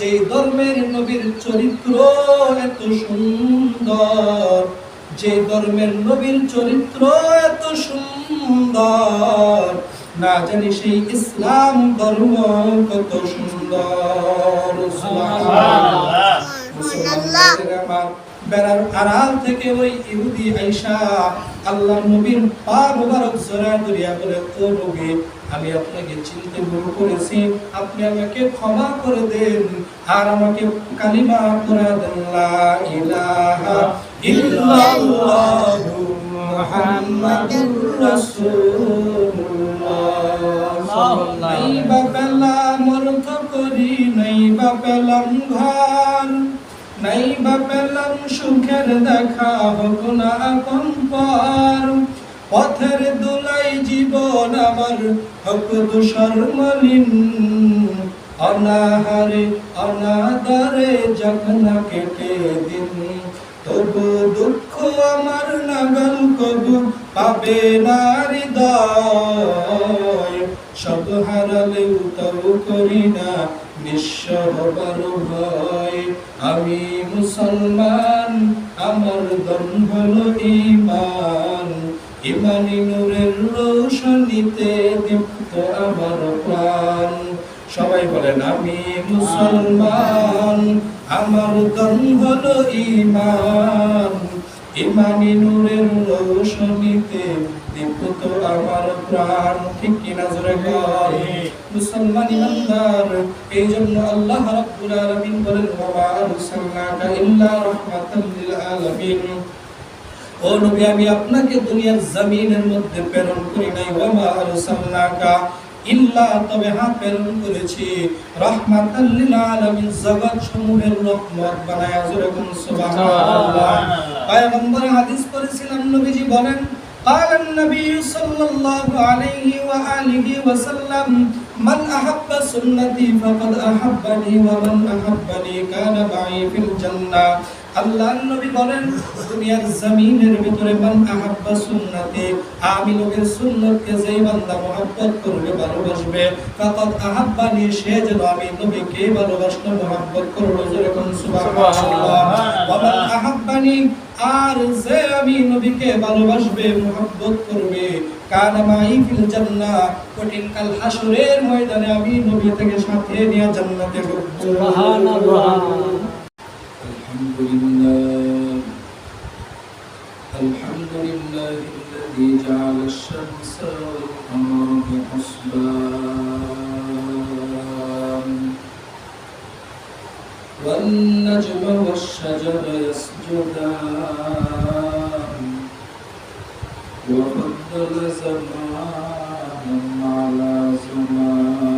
যে ধর্মের নবীর চরিত্র এত সুন্দর, যে ধর্মের নবীর চরিত্র এত সুন্দর, না জানি সেই ইসলাম ধর্ম কত সুন্দর। বেড়ার আড়াল থেকে ওই ইহুদি আইসা আল্লাহ নবীর পা মুবারক জড়া ধরিয়া বলে, ও নবী আমি আপনাকে চিনতে ভুল করেছি। আপনি আমাকে ক্ষমা করে দেন আর আমাকে কালিমা করে দেন। ইলাহা ইল্লাল্লাহু মুহাম্মাদুর রাসূলুল্লাহ। নাই বা পেলাম অর্থ করি নাই বা পেলাম ঘর নাই বা পেলাম সুখের দেখা হোক না আপন পর। পথের দোলাই জীবন আমার, হোক দুষর মলিন। অনাহারে, অনাদারে যখন কেটে দিন। তবু দুঃখ আমার নাগল কবু পাবে না হৃদয়। সব হারালেও তাও করি না নিঃস্ব হবার ভয়। আমি মুসলমান, আমার দম হলো ইমান ইমানি নূরের রোশনীতে দীপ্ত আমার প্রাণ। সবাই বলেন, আমি মুসলমান, আমার দম হলো ইমান ইমানি নূরের রোশনীতে দীপ্ত আমার প্রাণ। ঠিক কিনা জোরে কর মুসলমান ইমানদার এই জন্য আল্লাহ রাব্বুল আলামিন বলেন, ওয়া আরসালনাকা ইল্লা রাহমাতাল লিল আলামিন। ও নবী আমি আপনাকে দুনিয়ার জমিনের মধ্যে প্রেরণ করি নাই ওয়া মা আরসালনাকা ইল্লা তবে হ্যাঁ প্রেরণ করেছি রাহমাতাল লিল আলামিন জগৎ সমূহের রহমত বানায়া জোরে কোন সুবহানাল্লাহ পয়গম্বর হাদিস করেছিলাম নবীজি বলেন قال النبي صلى الله عليه وآله وسلم من أحب سنتي فقد أحبني ومن أحبني كان معي في الجنة আল্লাহ নবী বলেন দুনিয়ার জমিনের ভিতরে মান আহাব্বা সুন্নতে। আমি লোকের সুন্নতকে যেই বান্দা মহাব্বত করবে ভালোবাসবে ফাকাদ আহাব্বা নিয়ে সে যেন আমি নবীকে ভালোবাসলো মহাব্বত যেরকম আর যে আমি নবীকে ভালোবাসবে মোহাব্বত করবে। কানামাই ফিল জান্নাহ কঠিন কাল হাসরের ময়দানে আমি নবী থেকে সাথে নিয়ে জান্নাতে ঢুকবো। সুবহানাল্লাহ। الذي جعل الشمس والقمر بحسبان. والنجم والشجر يسجدان. وفضل زمانا على زمان.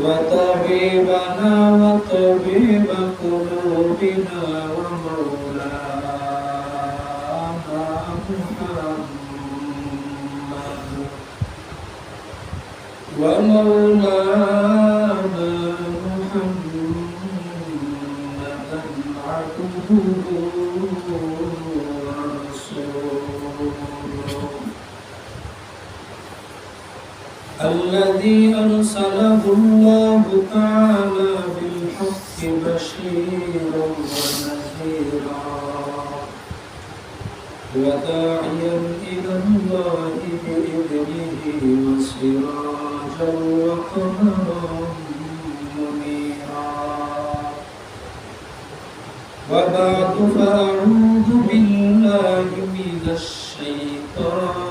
وطبيبنا وطبيب قلوبنا ومولانا محمد ومولانا محمدا عبده الذي أرسله الله تعالى بالحق بشيرا ونذيرا. وداعيا إلى الله بإذنه وسراجا وقمرا منيرا. وبعد فأعوذ بالله من الشيطان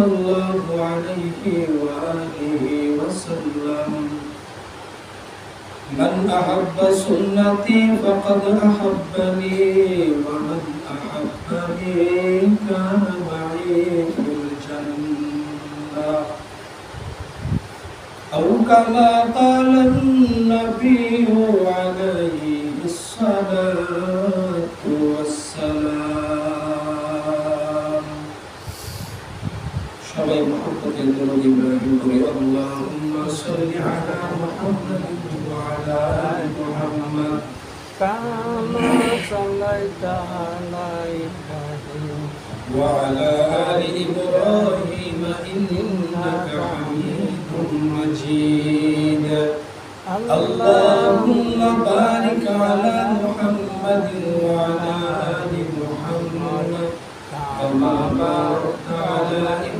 صلى الله عليه وآله وسلم. من أحب سنتي فقد أحبني ومن أحبني كان معي في الجنة. أو كما قال النبي عليه الصلاة يقول إبراهيم اللهم صل على محمد وعلى آل محمد كما صليت على وعلى آل إبراهيم إنك حميد مجيد اللهم بارك على محمد وعلى آل محمد كما باركت على إبراهيم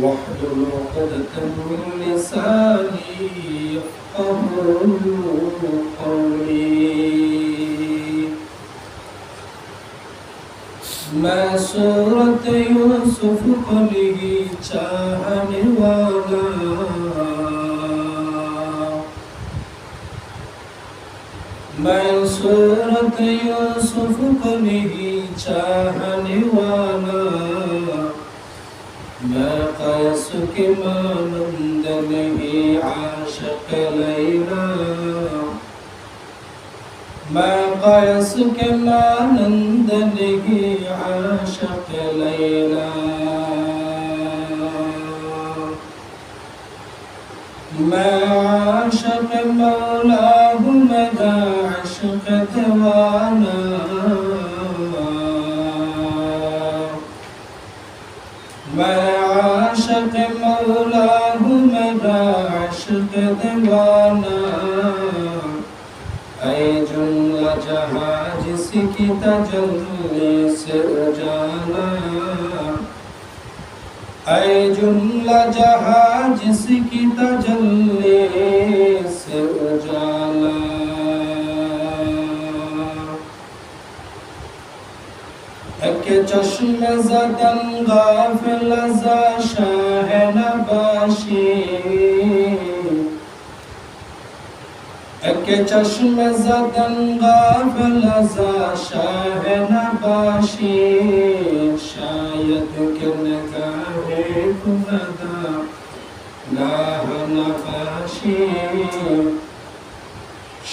واحلل عقدة من لساني يفقه قولي मैं सूरत यूसुफ को ली चाहने वाला मैं सूरत यूसुफ को ली चाहने वाला لاقاسك ما من دمه عاشق ليلى ما قيسك ما نندنه عاشق ليلى ما عاشق مولاه مدى عشق توانى दीवाना ऐ जुमला जहाँ जिसकी तजल्ली से उजाला ऐ जुमला जहाँ जिसकी तजल्ली से उजाला एक चश्म जदन गाफिल शाह नबाशी। এক চশম জদন গাফল যা শাহ নবাশি? শায়দ কে নগাহে কুনদা গাহ নবাশি।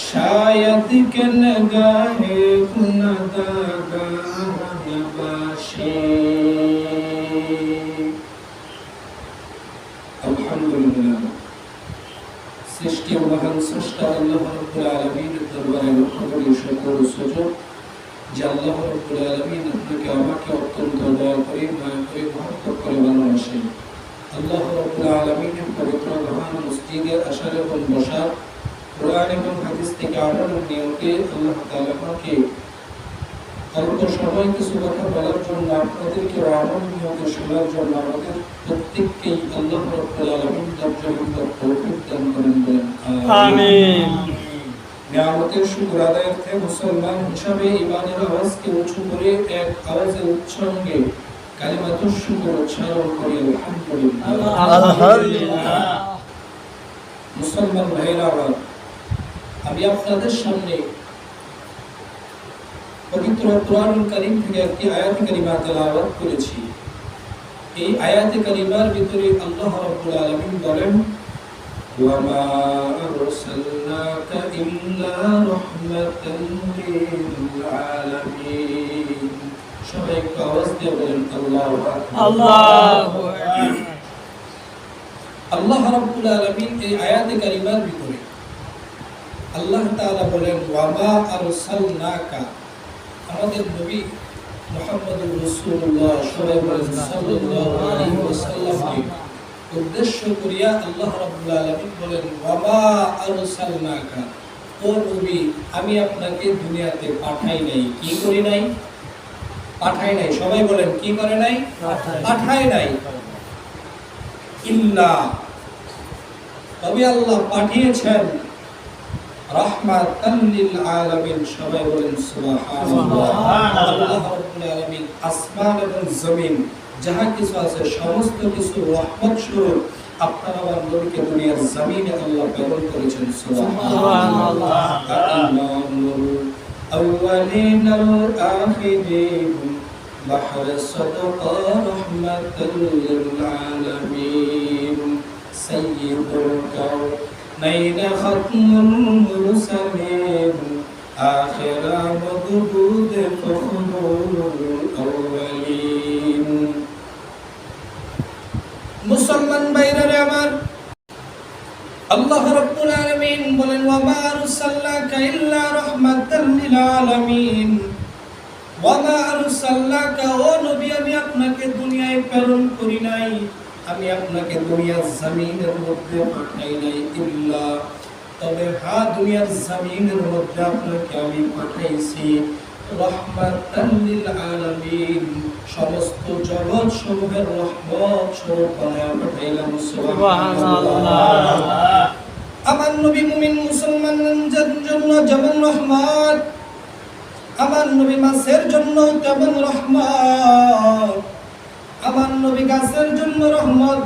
শায়দ কে নগাহে কুনদা গাহ নবাশি আলহামদুলিল্লাহ সৃষ্টি মহান স্রষ্টা, আল্লাহ রব্বুল আলামিনের দরবারে লক্ষ কোটি শুকর ও সুযোগ যে আল্লাহ রব্বুল আলামিন আপনাকে, আমাকে অত্যন্ত দয়া করে, মায়া করে, মহব্বত করে ভালোবাসেন। আল্লাহ রব্বুল আলামিনের পবিত্র মহান মসজিদে আসার এবং বসার কোরআন এবং হাদিস থেকে আনানোর নিয়মকে আল্লাহ তাআলা আমাকে অল্প সময় কিছু কথা বলার জন্য আপনাদেরকে আমার নিয়মকে শোনার জন্য আমাদের প্রত্যেককেই আল্লাহ রব্বুল আলামিন ধৈর্য তৌফিক দান করেন বলেন আমিন। নিয়ামতের শুকর আদায়ার্থে মুসলমান হিসাবে ইমানের আওয়াজকে উঁচু করে এক আওয়াজে উচ্চাঙ্গে কালিমাতুর শুকর উচ্চারণ করি আলহামদুলিল্লাহ। আলহামদুলিল্লাহ। মুসলমান ভাইরা আমার আমি আপনাদের সামনে পবিত্র কোরআন কারীম থেকে একটি আয়াত কারিমা তেলাওয়াত করেছি। এই আয়াত কারিমার ভিতরে আল্লাহ রাব্বুল আলামিন বলেন وما أرسلناك إلا رحمة للعالمين সবাই একটু আওয়াজ দিয়ে বলেন আল্লাহু আকবার আল্লাহু আল্লাহ রাব্বুল আলামিন এই আয়াতে কারিমার ভিতরে আল্লাহ তাআলা বলেন ওয়ামা আরসালনাকা আমাদের নবী মুহাম্মদুর রাসূলুল্লাহ সাল্লাল্লাহু আলাইহি ওয়াসাল্লামকে উদ্দেশ্য করিয়া আল্লাহ রাব্বুল আলামিন বলেন ওয়ামা আরসালনাকা? ও নবী আমি আপনাকে দুনিয়াতে পাঠাই নাই। কি করি নাই? পাঠাই নাই। সবাই বলেন কি করে নাই। পাঠাই নাই। ইল্লা। তবে আল্লাহ পাঠিয়েছেন আলামিন সবাই বলেন সুবহানাল্লাহ আল্লাহ রাব্বুল আলামিন আসমান এবং জমিন যাহা কিছু আছে সমস্ত কিছু রহমত স্বরূপ আপনার আমার নবীকে দুনিয়ার জমিনে আল্লাহ প্রেরণ করেছেন সুবহানাল্লাহ ইমামুল আউয়ালিন ওয়াল আখিরিন بحر الصدقة رحمة للعالمين سيد الكونين ختم المرسلين آخر مدبود فخر الأولين মুসলমান বাইরে আমার আল্লাহ রাব্বুল আলামিন বলেন ওয়া মা আরসালনাকা ইল্লা রাহমাতাল লিল আলামিন ওয়ামা আরসালনাকা ও নবী আমি আপনাকে দুনিয়ায় প্রেরণ করি নাই আমি আপনাকে দুনিয়ার জমিনের মধ্যে পাঠাই নাই ইল্লা, তবে হ্যাঁ দুনিয়ার জমিনের মধ্যে আপনাকে আমি পাঠাইছি। আলামিন। সমস্ত জগৎ সমূহের রহমত স্বরূপ পাঠাইলাম আমার নবী মুমিন মুসলমানদের জন্য যেমন রহমত, আমার নবী মাছের জন্য তেমন রহমত। আমার নবী গাছের জন্য রহমত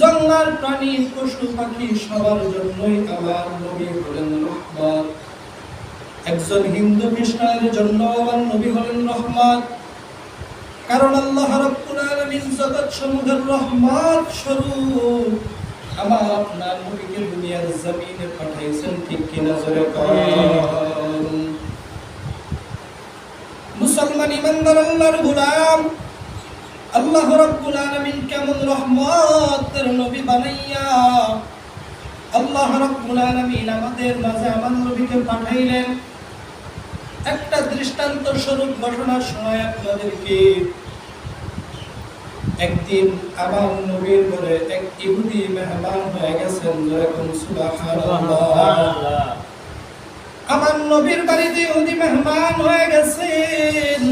জঙ্গল প্রাণী, পশু পাখি সবার জন্যই আমার নবী হলেন রহমত। একজন হিন্দু খ্রিস্টানের জন্য আমার নবী হলেন রহমত। কারণ আল্লাহ রাব্বুল আলামিন জগৎ সমূহের রহমত স্বরূপ আমার আপনার নবীকে দুনিয়ার জমিনে পাঠাইছেন, ঠিক কিনা জোরে কোন? মুসলমান ইমানদার, আল্লাহর গোলাম। আল্লাহ রাব্বুল আলামিন কেমন রহমতের নবী বানাইয়া আল্লাহ রাব্বুল আলামিন আমাদের মাঝে আমার নবীকে পাঠাইলেন। একটা দৃষ্টান্ত স্বরূপ ঘটনা শোনায় আপনাদেরকে একদিন আমার নবীর ঘরে এক ইহুদি মেহমান হয়ে গেছেন যেরকম আমার নবীর বাড়িতে ইহুদি মেহমান হয়ে গেছেন।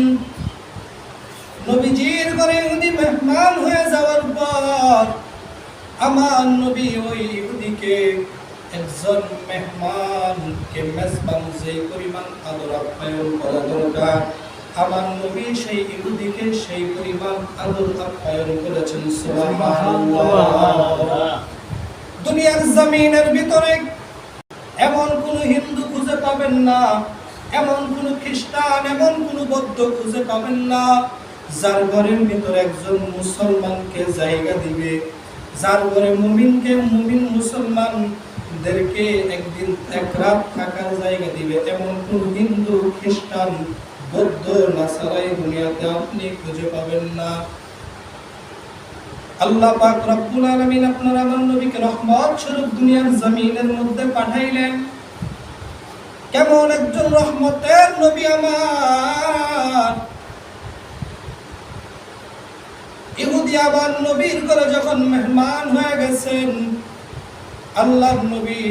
নবীজির ঘরে ইহুদি মেহমান হয়ে যাওয়ার পর আমার নবী ওই ইহুদিকে একজন মেহমানকে মেজবান যে পরিমাণ আদর আপ্যায়ন করা দরকার, আমার নবী সেই ইহুদিকে সেই পরিমাণ আদর আপ্যায়ন করেছেন দুনিয়ার জমিনের ভিতরে এমন কোন হিন্দু খুঁজে পাবেন না, এমন কোন খ্রিস্টান, এমন কোন বৌদ্ধ খুঁজে পাবেন না যার ঘরের ভিতরে একজন মুসলমানকে জায়গা দিবে, যার ঘরে মুমিনকে, মুমিন মুসলমানদেরকে একদিন এক রাত থাকার জায়গা দিবে। এমন কোন হিন্দু, খ্রিস্টান, বৌদ্ধ, নাসারাই দুনিয়াতে আপনি খুঁজে পাবেন না। আল্লাহ পাক রব্বুল আলামিন আপনার আমার নবীকে রহমত স্বরূপ দুনিয়ার জমিনের মধ্যে পাঠাইলেন। কেমন একজন রহমতের নবী আমার। ইহুদি আবার নবীর করে যখন মেহমান হয়ে গেছেন নবী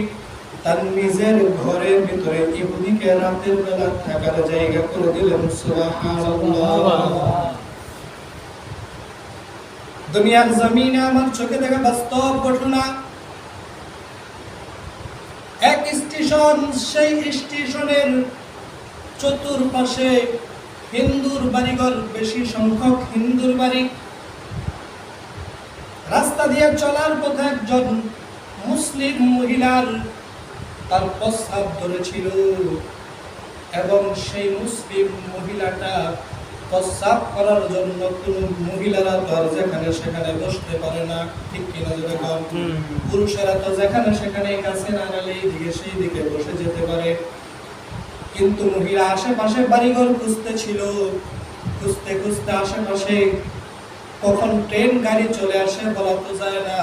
তার নিজের ঘরের ভিতরে ইহুদিকে রাতের বেলা থাকার জায়গা করে দিলেন দুনিয়ার জমিনে আমার চোখে দেখা বাস্তব ঘটনা। এক স্টেশন, সেই স্টেশনের চতুর্পাশে হিন্দুর বাড়িঘর, বেশি সংখ্যক হিন্দুর বাড়ি। রাস্তা দিয়ে চলার পথে একজন মুসলিম মহিলার তার প্রস্তাব ধরেছিল। এবং সেই মুসলিম মহিলাটা প্রস্রাব করার জন্য কোন মহিলারা তো আর যেখানে সেখানে বসতে পারে না। ঠিক কিনা যদি কম হুম। পুরুষেরা তো যেখানে সেখানে কাছে না গেলে এই দিকে সেই দিকে বসে যেতে পারে। কিন্তু মহিলা আশেপাশে বাড়িঘর খুঁজতে ছিল। খুঁজতে খুঁজতে আশেপাশে কখন ট্রেন, গাড়ি চলে আসে, বলা তো যায় না।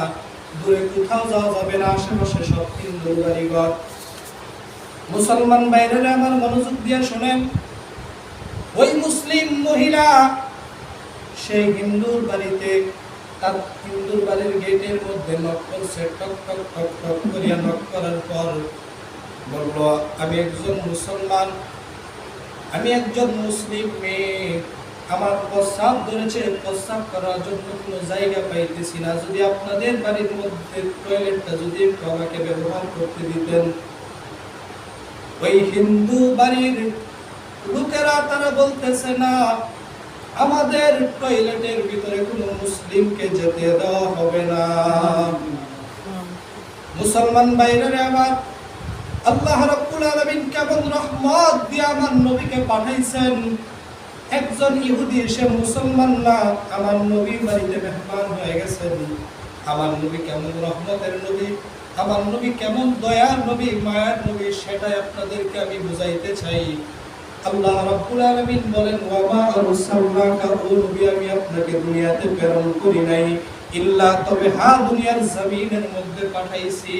দূরে কোথাও যাওয়া যাবে না আশেপাশে সব হিন্দু বাড়িঘর। মুসলমান বাইরেরা আমার মনোযোগ দিয়ে শোনেন। ওই মুসলিম মহিলা সেই হিন্দুর বাড়িতে, তার হিন্দুর বাড়ির গেটের মধ্যে নক করছে টক টক টক টক করিয়া নক করার পর বলল, আমি একজন মুসলমান, আমি একজন মুসলিম মেয়ে। আমার প্রস্রাব ধরেছে, প্রস্রাব করার জন্য কোনো জায়গা পাইতেছি না। যদি আপনাদের বাড়ির মধ্যে টয়লেটটা যদি একটু আমাকে ব্যবহার করতে দিতেন। ওই হিন্দু বাড়ির লোকেরা তারা বলতেছে, না, আমাদের টয়লেটের ভিতরে কোনো মুসলিমকে যেতে দেওয়া হবে না। মুসলমান বাইরে আমার আল্লাহ রাব্বুল আলামিন কেমন রহমত দিয়ে আমার নবীকে পাঠাইছেন। একজন ইহুদি সে মুসলমান না, আমার নবী বাড়িতে মেহমান হয়ে গেছেন আমার নবী কেমন রহমতের নবী? আমার নবী কেমন দয়ার নবী? মায়ার নবী, সেটাই আপনাদেরকে আমি বুঝাইতে চাই। আল্লাহ রাব্বুল আলামিন বলেন ওয়া মা আরসালনাকা ও নবী দুনিয়াতে প্রেরণ করি নাই। ইল্লা তবে হা দুনিয়ার জমিনের মধ্যে পাঠাইছি।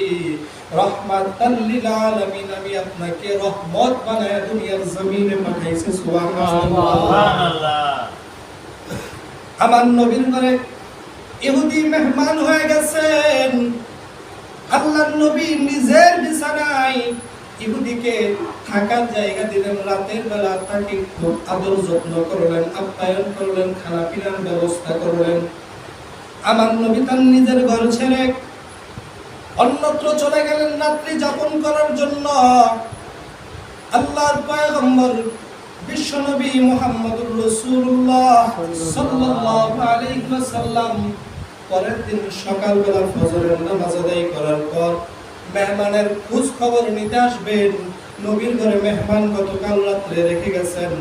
রহমাতাল লিল আলামিন, আমি আপনাকে রহমত বানায় দুনিয়ার জমিনে পাঠাইছি সুবহানাল্লাহ। আমার নবীর ঘরে ইহুদি মেহমান হয়ে গেছেন। আল্লাহর নবী নিজের বিছানায় ইহুদিকে থাকার জায়গা দিলেন, রাতের বেলা তাকে খুব আদর যত্ন করলেন, আপ্যায়ন করলেন খানা পিনার ব্যবস্থা করলেন। আমার নবী তার নিজের ঘর ছেড়ে অন্যত্র চলে গেলেন রাত্রি যাপন করার জন্য। আল্লাহর পয়গম্বর বিশ্বনবী মুহাম্মদুর রাসূলুল্লাহ সাল্লাল্লাহু আলাইহি ওয়াসাল্লাম পরের দিন সকালবেলা ফজরের নামাজ আদায় করার পর মেহমানের খোঁজ খবর নিতে আসবেন। নবীর ঘরে মেহমান গতকাল রাত্রে রেখে গেছেন।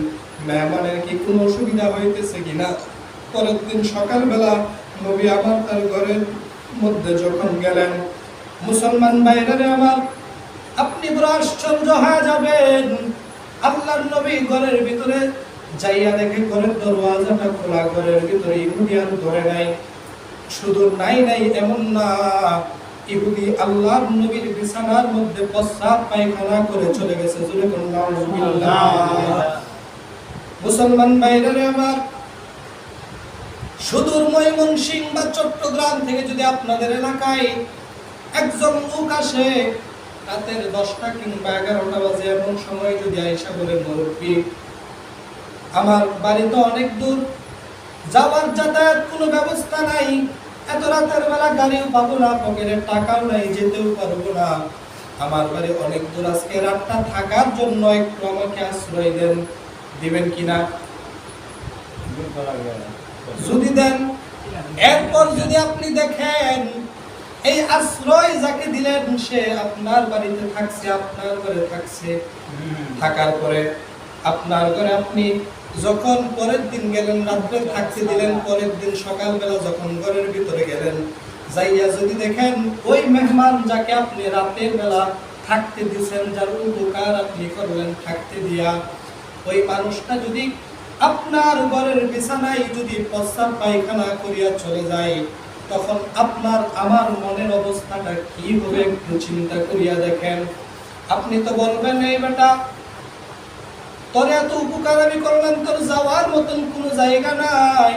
মেহমানের কি কোনো অসুবিধা হইতেছে কিনা? পরের দিন সকালবেলা নবী আবার তার ঘরের মধ্যে যখন গেলেন, মুসলমান বাইরে আমার, আপনি বড় আশ্চর্য হয়ে যাবেন। আল্লাহর নবী ঘরের ভিতরে যাইয়া দেখে ঘরের দরওয়াজাটা খোলা, ঘরের ভিতরে ইহুদি আর ধরে নাই। শুধু নাই নাই এমন না ইহুদি আল্লাহর নবীর বিছানার মধ্যে প্রস্রাব পায়খানা করে চলে গেছে। মুসলমান বাইরে আমার সুদূর ময়মনসিং বা চট্টগ্রাম থেকে যদি আপনাদের এলাকায় একজন লোক আসে, রাতের দশটা কিংবা এগারোটা বাজে এমন সময় যদি আইসা বলে, মুরব্বী, আমার বাড়ি তো অনেক দূর, যাওয়ার যাতায়াত কোনো ব্যবস্থা নাই এত রাতের বেলা গাড়িও পাবো না পকেটে টাকাও নাই যেতেও পারব না। আমার বাড়ি অনেক দূর আজকে রাতটা থাকার জন্য একটু আমাকে আশ্রয় দেন। দিবেন কিনা যদি দেন। এরপর যদি আপনি দেখেন এই আশ্রয় যাকে দিলেন সে আপনার বাড়িতে থাকছে আপনার ঘরে থাকছে। থাকার পরে আপনার ঘরে আপনি যখন পরের দিন গেলেন, রাত্রে থাকতে দিলেন, পরের দিন সকালবেলা যখন ঘরের ভিতরে গেলেন, যাইয়া যদি দেখেন ওই মেহমান যাকে আপনি রাতের বেলা থাকতে দিছেন যার উপকার আপনি করলেন থাকতে দিয়া, ওই মানুষটা যদি আপনার ঘরের বিছানায় যদি প্রস্তাব পায়খানা করিয়া চলে যায়, তখন আপনার আমার মনের অবস্থাটা কি হবে একটু চিন্তা করিয়া দেখেন। আপনি তো বলবেন, এই বেটা তোর এত উপকার আমি করলাম, তোর যাওয়ার মতন কোনো জায়গা নাই।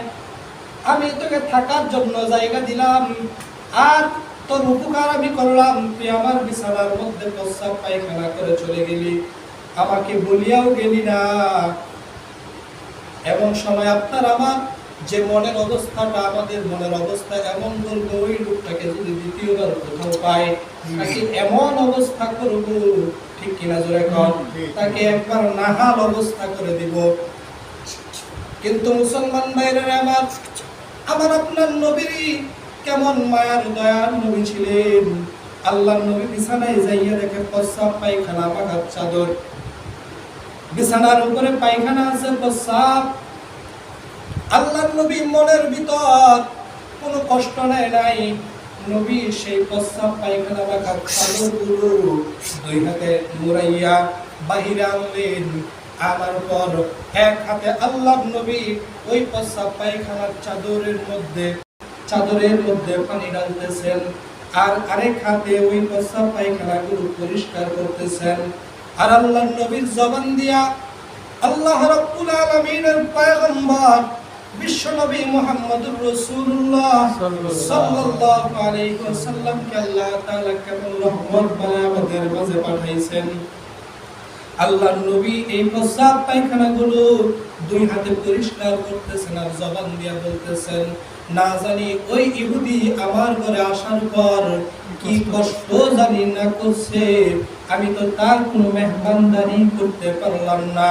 আমি তোকে থাকার জন্য জায়গা দিলাম, আর তোর উপকার আমি করলাম। তুই আমার বিছানার মধ্যে প্রস্রাব পায়খানা করে চলে গেলি। আমাকে বলিয়াও গেলি না। এমন সময় আপনার আমার যে মনের অবস্থাটা, আমাদের মনের অবস্থা এমন করব ওই লোকটাকে যদি দ্বিতীয়বার কোথাও পায় এমন অবস্থা করব। ঠিক কিনা জোরে কন? তাকে একবার নাহাল অবস্থা করে দিব। কিন্তু মুসলমান ভাইরা আমার আমার আপনার নবীর কেমন মায়ার দয়ার নবী ছিলেন। আল্লাহ নবী বিছানায় যাইয়া দেখে প্রস্রাব পায়খানা পাকার চাদর। বিছানার উপরে পায়খানা আছে প্রস্রাব। আল্লাহ নবী মনের ভিতর কোনো কষ্ট নেয় নাই। নবী সেই প্রস্রাব পায়খানা পাকার চাদরগুলো দুই হাতে মুড়াইয়া বাহিরে আনলেন আনার পর এক হাতে আল্লাহ নবী ওই প্রস্রাব পায়খানার চাদরের মধ্যে চাদরের মধ্যে পানি ঢালতেছেন আর আরেক হাতে ওই প্রস্রাব পায়খানাগুলো পরিষ্কার করতেছেন। আর আল্লাহ নবীর জবান দিয়া আল্লাহ রাব্বুল আলামিনের পয়গম্বর বিশ্ব নবী মুহাম্মদুর রাসূলুল্লাহ সাল্লাল্লাহু আলাইহি ওয়াসাল্লামকে আল্লাহ তাআলা কেমন রহমত বানায় আমাদের মাঝে পাঠাইছেন। আল্লাহ নবী এই প্রস্রাব পায়খানাগুলো দুই হাতে পরিষ্কার করতেছেন আর জবান দিয়া বলতেছেন, না জানি ওই ইহুদি আমার ঘরে আসার পর কি কষ্ট জানি না করছে। আমি তো তার কোনো মেহমানদারি করতে পারলাম না।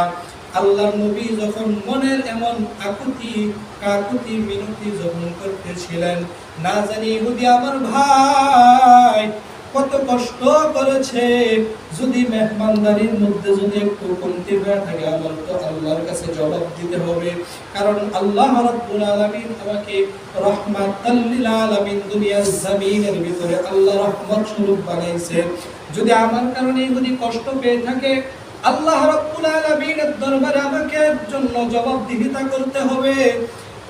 আল্লাহ নবী যখন মনের এমন আকুতি কাকুতি মিনতি যখন করতেছিলেন, না জানি ইহুদি আমার ভাই কত কষ্ট করেছে, যদি মেহমানদারির মধ্যে যদি একটু কমতি হয়ে থাকে, আমার তো আল্লাহর কাছে জবাব দিতে হবে। কারণ আল্লাহ রাব্বুল আলামিন আমাকে রহমাতাল লিল আলামিন দুনিয়ার জমিনের ভিতরে আল্লাহ রহমত স্বরূপ বানাইছে। যদি আমার কারণে যদি কষ্ট পেয়ে থাকে আল্লাহ রাব্বুল আলামিনের দরবারে আমাকে জন্য জবাবদিহিতা করতে হবে।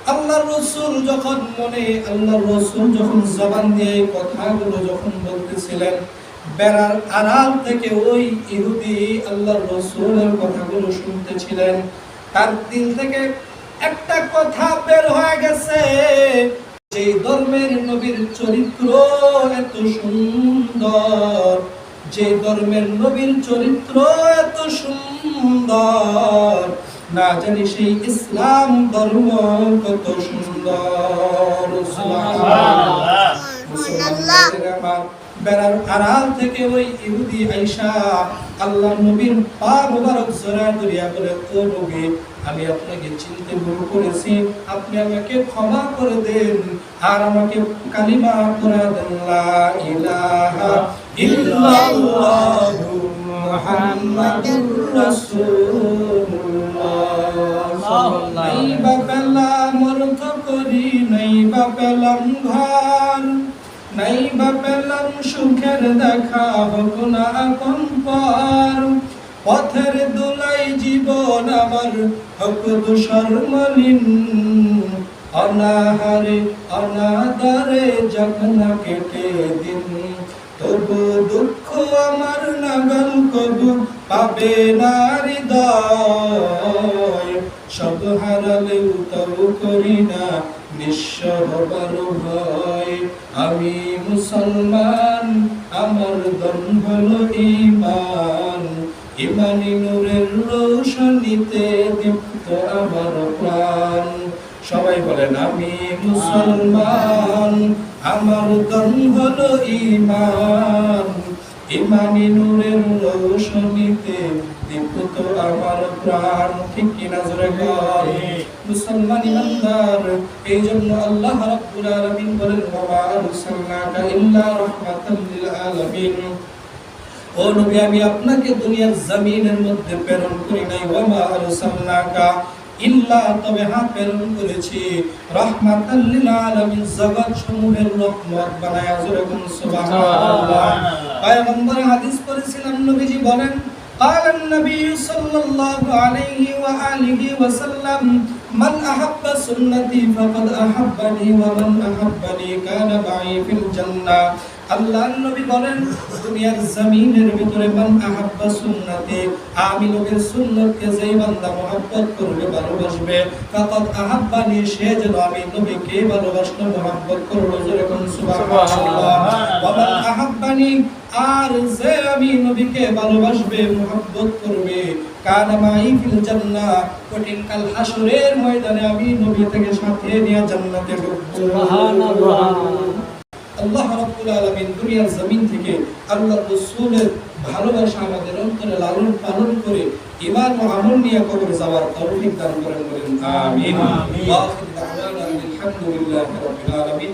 আল্লাহর রসুল যখন মনে, আল্লাহর রসুল যখন জবান দিয়ে কথাগুলো যখন বলতেছিলেন, বেড়ার আড়াল থেকে ওই ইহুদি আল্লাহর রসুলের কথাগুলো শুনতেছিলেন, তার দিল থেকে একটা কথা বের হয়ে গেছে। যে ধর্মের নবীর চরিত্র এত সুন্দর। যে ধর্মের নবীর চরিত্র এত সুন্দর না জানি সেই ইসলাম ধর্ম কত সুন্দর। বেড়ার আড়াল থেকে ওই ইহুদি আইসা আল্লাহ নবীর পা মুবারক ধরিয়া বলে ও নবী আমি আপনাকে চিনতে ভুল করেছি আপনি আমাকে ক্ষমা করে দেন আর আমাকে কালিমা করে দেন লা ইলাহা ইল্লাল্লাহু মুহাম্মাদুর রাসূলুল্লাহ নাই বা পেলাম অর্থ করি নাই বা পেলাম ঘর নাই সুখের দেখা হোক না আপন পর পথের দোলাই জীবন আমার হোক দুষর মলিন অনাহারে অনাদারে যখন কেটে দিন। তবু দুঃখ আমার নাগাল কবু পাবে না হৃদয় সব হারালেও তবু করি না, নিঃস্ব হবার ভয়। আমি মুসলমান, আমার দম হলো ইমান ইমানি নূরের রোশনীতে দীপ্ত আমার প্রাণ। সবাই বলেন, আমি মুসলমান, আমার দম হলো ইমান ইমানি নূরের রোশনীতে দীপ্ত আমার প্রাণ। ঠিক কিনা জোরে মুসলমান ইমানদার এই জন্য আল্লাহ রাব্বুল আলামিন বলেন ইল্লা রাহমাতাল লিল আলামিন। ও নবী, আমি আপনাকে দুনিয়ার জমিনের মধ্যে প্রেরণ করি নাই। ওয়া আরসালনাকা ইল্লা তবে হ্যাঁ প্রেরণ করেছি রাহমাতাল লিল আলামিন জগৎ সমূহের রহমত বানায়া জোরে কোন সুবহানাল্লাহ পয়গম্বর হাদিস পড়েছিলাম নবীজি বলেন قال النبي صلى الله عليه وآله وسلم من أحب سنتي فقد أحبني ومن أحبني كان معي في الجنة আল্লাহ নবী বলেন দুনিয়ার জমিনের ভিতরে মান আহাব্বা সুন্নতি। আমি নবীর সুন্নতকে যেই বান্দা মহব্বত করবে ভালোবাসবে ফাকাদ সে যেন আমি নবীকে ভালোবাসলো মহব্বত করল। যেরকম সুবহানাল্লাহ। ওয়া মান আহাব্বানি আর যে আমি নবীকে ভালোবাসবে মহব্বত করবে। কানা মাই ফিল জান্নাহ কঠিন কাল হাসরের ময়দানে আমি নবী থেকে সাথে নিয়ে জান্নাতে ঢুকবো। সুবহানাল্লাহ। আল্লাহ রাব্বুল আলামিন দুনিয়ার জমিন থেকে আল্লাহ রাসূলের ভালোবাসা আমাদের অন্তরে লালন পালন করে ঈমান ও আমল নিয়ে কবরে যাওয়ার তৌফিক দান করেন বলেন। আমিন। ওয়া আখির দাওয়ানা আলহামদুলিল্লাহি রাব্বিল আলামিন।